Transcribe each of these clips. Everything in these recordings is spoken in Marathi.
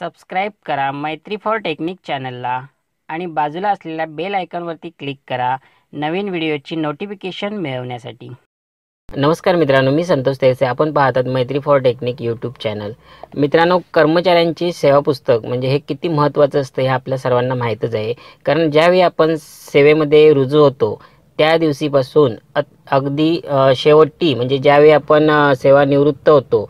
सबस्क्राईब करा मैत्री फॉर टेक्निक चॅनलला आणि बाजूला असलेल्या बेल आयकॉनवरती क्लिक करा नवीन व्हिडिओची नोटिफिकेशन मिळवण्यासाठी. नमस्कार मित्रांनो मी संतोष तेरसे आपण पाहतात मैत्री फॉर टेक्निक यूट्यूब चॅनल. मित्रांनो कर्मचाऱ्यांची सेवा पुस्तक म्हणजे हे किती महत्त्वाचं असतं हे आपल्या सर्वांना माहीतच आहे. कारण ज्यावेळी आपण सेवेमध्ये रुजू होतो त्या दिवशीपासून अगदी शेवटी म्हणजे ज्यावेळी आपण सेवानिवृत्त होतो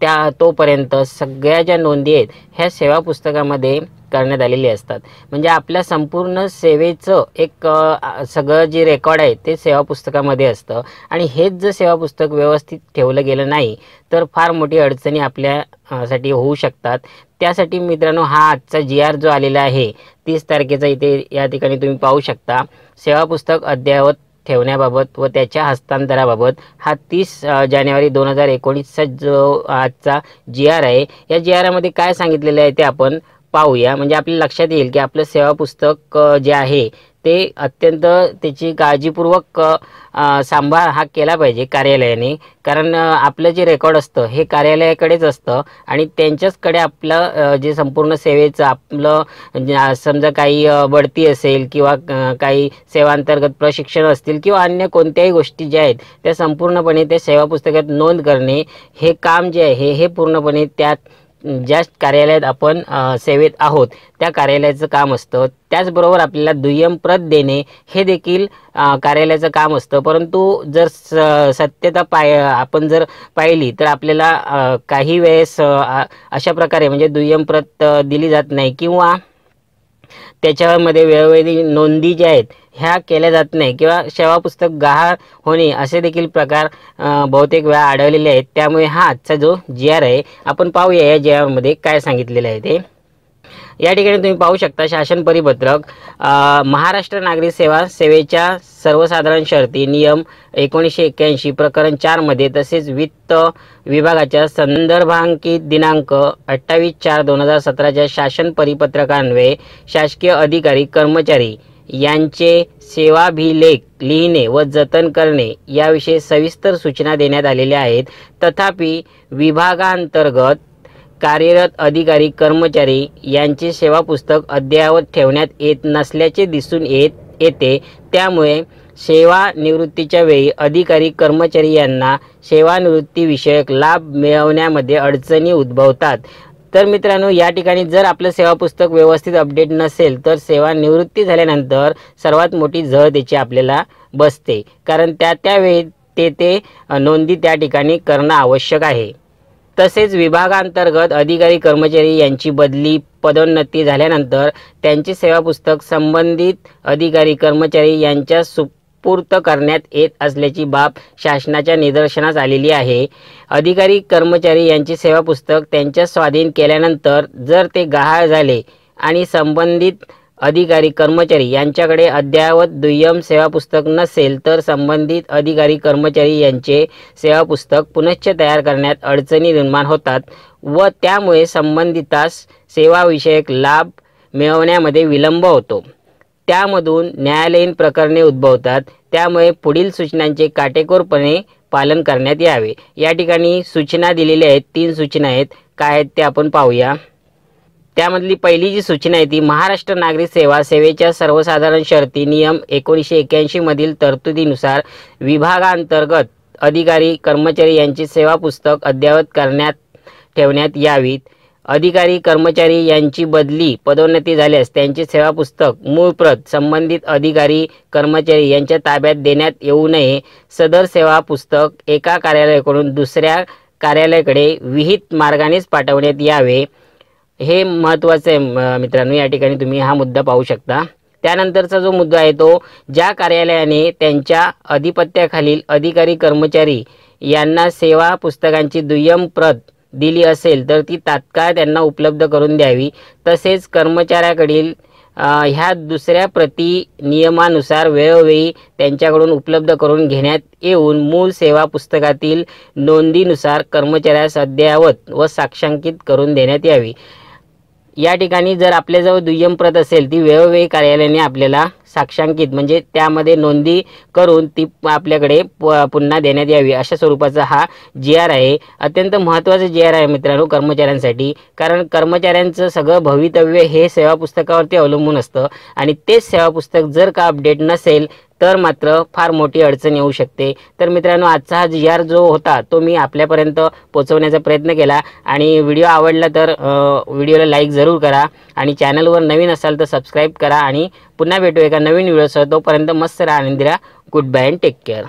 त्या तोपर्यंत सगळ्या ज्या नोंदी आहेत ह्या सेवा पुस्तकामध्ये करण्यात आलेली असतात. म्हणजे आपल्या संपूर्ण सेवेचं एक सगळं जे रेकॉर्ड आहे ते सेवा पुस्तकामध्ये असतं. आणि हेच जर सेवा पुस्तक व्यवस्थित ठेवलं गेलं नाही तर फार मोठी अडचणी आपल्यासाठी होऊ शकतात. त्यासाठी मित्रांनो हा आजचा जी आर जो आलेला आहे तीस तारखेचा इथे या ठिकाणी तुम्ही पाहू शकता. सेवा पुस्तक अद्ययावत ठेवण्याबाबत व त्याच्या हस्तांतराबाबत हा तीस जानेवारी दोन हजार एकोणीसचा जो आजचा जी आर आहे या जी आरमध्ये काय सांगितलेलं आहे ते आपण पाहूया. म्हणजे आपल्या लक्षात येईल की आपलं सेवा पुस्तक जे आहे ते अत्यंत त्याची काळजीपूर्वक सांभाळ हा केला पाहिजे कार्यालयाने. कारण आपलं जे रेकॉर्ड असतं हे कार्यालयाकडेच असतं आणि त्यांच्याचकडे आपलं जे संपूर्ण सेवेचं आपलं समजा काही बढती असेल किंवा काही सेवांतर्गत प्रशिक्षण असतील किंवा अन्य कोणत्याही गोष्टी ज्या आहेत त्या संपूर्णपणे त्या सेवा पुस्तकात नोंद करणे हे काम जे आहे हे पूर्णपणे त्यात ज्या कार्यालयात आपण सेवेत आहोत त्या कार्यालयाचं काम असतं. त्याचबरोबर आपल्याला दुय्यम प्रत देणे हे देखील कार्यालयाचं काम असतं. परंतु जर स सत्यता पाय आपण जर पाहिली तर आपल्याला काही वेळेस अशा प्रकारे म्हणजे दुय्यम प्रत दिली जात नाही. किंवा त्याच्यामध्ये वेळोवेळी नोंदी ज्या आहेत ह्या केल्या जात नाही किंवा सेवा पुस्तक गहाळ होणे असे देखील प्रकार बहुतेक वेळा आढळलेले आहेत. त्यामुळे हा आजचा जो जी आर आहे आपण पाहूया या जी आरमध्ये काय सांगितलेलं आहे ते. या ठिकाणी तुम्ही पाहू शकता शासन परिपत्रक महाराष्ट्र नागरिक सेवा सेवेच्या सर्वसाधारण शर्ती नियम एकोणीसशे एक्क्याऐंशी प्रकरण चारमध्ये तसेच वित्त विभागाच्या संदर्भांकित दिनांक अठ्ठावीस चार दोन हजार सतराच्या शासन परिपत्रकान्वये शासकीय अधिकारी कर्मचारी यांचे सेवाभिलेख लिहिणे व जतन करणे याविषयी सविस्तर सूचना देण्यात आलेल्या आहेत. तथापि विभागांतर्गत कार्यरत अधिकारी कर्मचारी यांचे सेवा पुस्तक अद्ययावत ठेवण्यात येत नसल्याचे दिसून येत येते. त्यामुळे सेवानिवृत्तीच्या वेळी अधिकारी कर्मचारी यांना सेवानिवृत्तीविषयक लाभ मिळवण्यामध्ये अडचणी उद्भवतात. तर मित्रांनो या ठिकाणी जर आपलं सेवा पुस्तक व्यवस्थित अपडेट नसेल तर सेवानिवृत्ती झाल्यानंतर सर्वात मोठी झळ त्याची आपल्याला बसते. कारण त्या त्यावेळी ते ते नोंदी त्या ठिकाणी करणं आवश्यक आहे. तसेच विभागांतर्गत अधिकारी कर्मचारी यांची बदली पदोन्नती झाल्यानंतर त्यांचे सेवा पुस्तक संबंधित अधिकारी कर्मचारी यांच्या पूर्त करण्यात येत असल्याची बाब शासनाच्या निदर्शनास आलेली आहे. अधिकारी कर्मचारी यांची सेवा पुस्तक त्यांच्या स्वाधीन केल्यानंतर जर ते गहाळ झाले आणि संबंधित अधिकारी कर्मचारी यांच्याकडे अद्ययावत दुय्यम सेवा पुस्तक नसेल तर संबंधित अधिकारी कर्मचारी यांचे सेवा पुस्तक पुनश्च तयार करण्यात अडचणी निर्माण होतात व त्यामुळे संबंधितास सेवाविषयक लाभ मिळवण्यामध्ये विलंब होतो. त्यामधून न्यायालयीन प्रकरणे उद्भवतात. त्यामुळे पुढील सूचनांचे काटेकोरपणे पालन करण्यात यावे. या ठिकाणी सूचना दिलेल्या आहेत. तीन सूचना आहेत. काय आहेत ते आपण पाहूया. त्यामधली पहिली जी सूचना आहे ती महाराष्ट्र नागरिक सेवा सेवेच्या सर्वसाधारण शर्ती नियम एकोणीसशे एक्क्याऐंशीमधील तरतुदीनुसार विभागांतर्गत अधिकारी कर्मचारी यांची सेवा पुस्तक अद्ययावत करण्यात ठेवण्यात यावीत. अधिकारी कर्मचारी यांची बदली पदोन्नती झाल्यास त्यांची सेवा पुस्तक मूळ प्रत संबंधित अधिकारी कर्मचारी यांच्या ताब्यात देण्यात येऊ नये. सदर सेवा पुस्तक एका कार्यालयाकडून दुसऱ्या कार्यालयाकडे विहित मार्गानेच पाठवण्यात यावे. हे महत्त्वाचं आहे मित्रांनो. या ठिकाणी तुम्ही हा मुद्दा पाहू शकता. त्यानंतरचा जो मुद्दा आहे तो ज्या कार्यालयाने त्यांच्या अधिपत्याखालील अधिकारी कर्मचारी यांना सेवा पुस्तकांची दुय्यम प्रत दिली असेल तर ती तात्काळ त्यांना उपलब्ध करून द्यावी. तसेच कर्मचाऱ्याकडील ह्या दुसऱ्या प्रती नियमानुसार वेळोवेळी त्यांच्याकडून उपलब्ध करून घेण्यात येऊन मूळ सेवा पुस्तकातील नोंदीनुसार कर्मचाऱ्यास अद्ययावत व साक्षांकित करून देण्यात यावी. या ठिकाणी जर आपल्याजवळ दुय्यम प्रत असेल ती वेळोवेळी कार्यालयाने आपल्याला साक्षांकित म्हणजे त्यामध्ये नोंदी करून ती आपल्याकडे प- पुन्हा देण्यात यावी अशा स्वरूपाचा हा जी आर आहे. अत्यंत महत्त्वाचं जी आर आहे मित्रांनो कर्मचाऱ्यांसाठी कारण कर्मचाऱ्यांचं सगळं भवितव्य हे सेवा पुस्तकावरती अवलंबून असतं. आणि तेच सेवा पुस्तक जर का अपडेट नसेल तर मात्र फार मोठी अडचण येऊ शकते. तर मित्रांनो आजचा हा जी आर जो होता तो मी आपल्यापर्यंत पोहोचवण्याचा प्रयत्न केला. आणि व्हिडिओ आवडला तर व्हिडिओला लाईक जरूर करा आणि चॅनलवर नवीन असाल तर सबस्क्राईब करा. आणि पुन्हा भेटू एका नवीन व्हिडिओसह. तोपर्यंत मस्त राहा आनंदी good bye and take care.